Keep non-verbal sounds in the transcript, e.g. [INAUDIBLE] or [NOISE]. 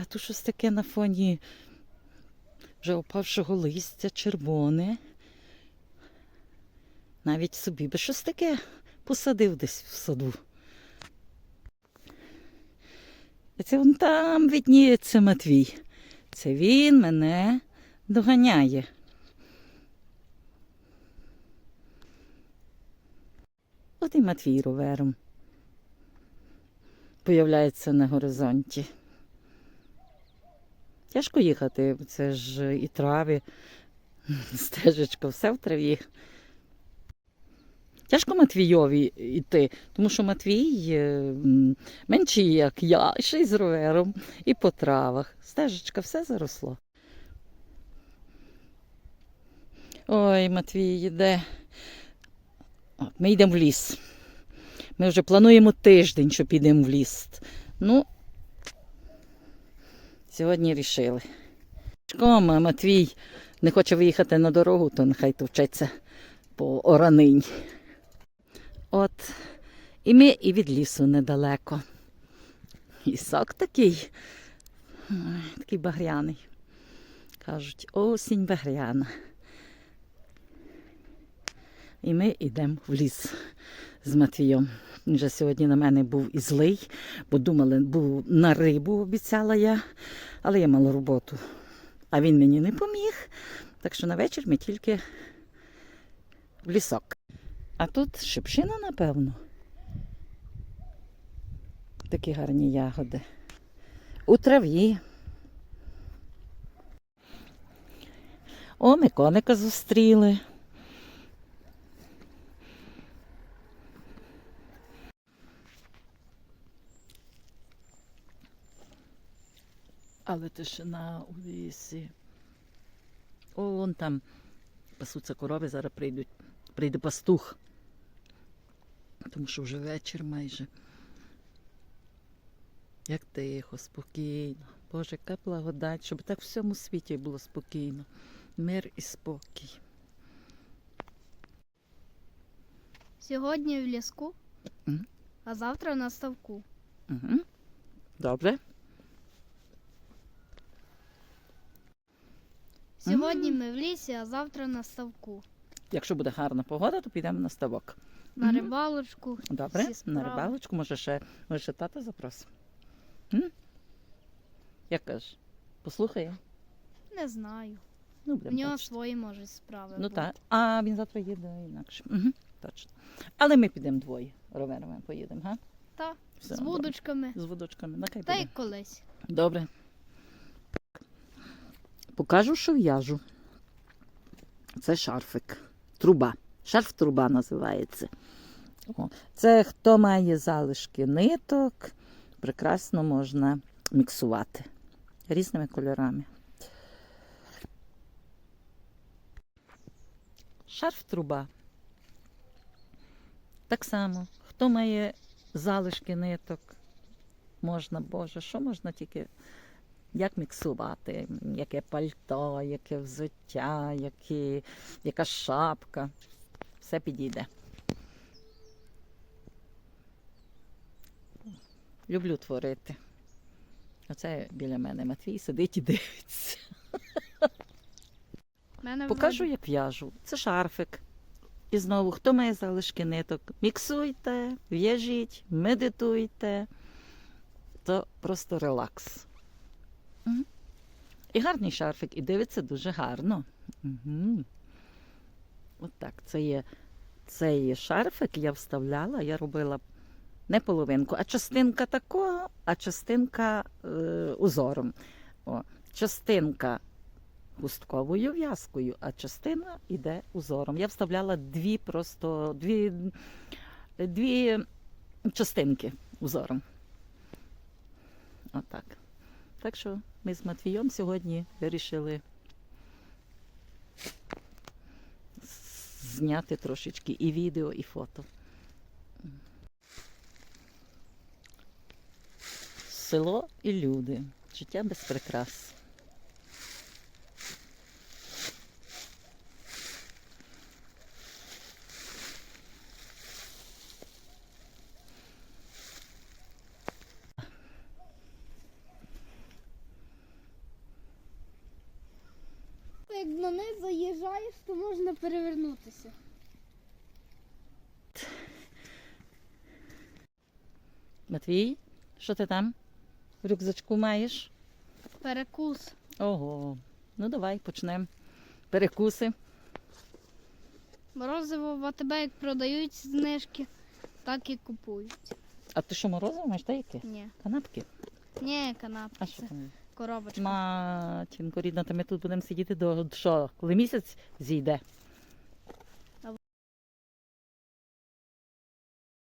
А тут щось таке на фоні вже опавшого листя, червоне. Навіть собі би щось таке посадив десь в саду. А це вон там видніється Матвій. Це він мене доганяє. От і Матвій ровером появляється на горизонті. Тяжко їхати, це ж і трави, [LAUGHS] стежечко, все в траві. Тяжко Матвійові йти, тому що Матвій е, менший, як я, ще й з ровером, і по травах. Стежечка, все заросло. Ой, Матвій йде. Ми йдемо в ліс. Ми вже плануємо тиждень, що підемо в ліс. Ну, сьогодні рішили. Шкома, Матвій не хоче виїхати на дорогу, то нехай товчеться по оранині. От, і ми і від лісу недалеко. Лісок такий, такий багряний. Кажуть, осінь багряна. І ми йдемо в ліс з Матвієм. Він вже сьогодні на мене був і злий, бо думали, був на рибу, обіцяла я, але я мала роботу. А він мені не поміг. Так що на вечір ми тільки в лісок. А тут шипшина, напевно. Такі гарні ягоди. У траві. О, ми коника зустріли. Але тишина у лісі. О, вон там пасуться корови, зараз прийдуть. Прийде пастух. Тому що вже вечір майже. Як тихо, спокійно. Боже, яка благодать, щоб так в всьому світі було спокійно. Мир і спокій. Сьогодні в ліску, а завтра на ставку. Угу. Добре. Сьогодні ми в лісі, а завтра на ставку. Якщо буде гарна погода, то підемо на ставок. На рибалочку. Добре, всі на рибалочку, може ще, може ще тата запросимо. М? Як кажеш? Послухає? Не знаю. Ну, У будемо нього бачити. свої може справи. Ну бути. так. А він завтра їде інакше. Угу. Точно. Але ми підемо двоє. Роверами поїдемо, га? Та, Все, з добре. вудочками. З водочками. Нехай Та й колись. Добре. Покажу, що в'яжу. Це шарфик. Труба. Шарф труба називається. Це хто має залишки ниток, прекрасно можна міксувати різними кольорами. Шарф труба. Так само, хто має залишки ниток, можна, Боже, що можна тільки як міксувати, яке пальто, яке взуття, які, яка шапка. Все підійде. Люблю творити. Оце біля мене Матвій сидить і дивиться. Мене Покажу, як в'яжу. Це шарфик. І знову, хто має залишки ниток, міксуйте, в'яжіть, медитуйте. То просто релакс. І гарний шарфик, і дивиться дуже гарно. Угу. От так, це є, це є шарфик, я вставляла, я робила не половинку, а частинка такого, а частинка е, узором. О, частинка густковою в'язкою, а частина йде узором. Я вставляла дві просто дві, дві частинки узором. Отак. Так що ми з Матвієм сьогодні вирішили зняти трошечки і відео, і фото. Село і люди. Життя без прикрас. на них заїжджаєш, то можна перевернутися. Матвій, що ти там? В рюкзачку маєш? Перекус. Ого. Ну давай почнемо. Перекуси. Морозиво в АТБ як продають знижки, так і купують. А ти що, морозиво маєш та яке? Ні. Канапки? Ні, канапки. А що там? Коробочка. Матінко рідна, то ми тут будемо сидіти до що, коли місяць зійде.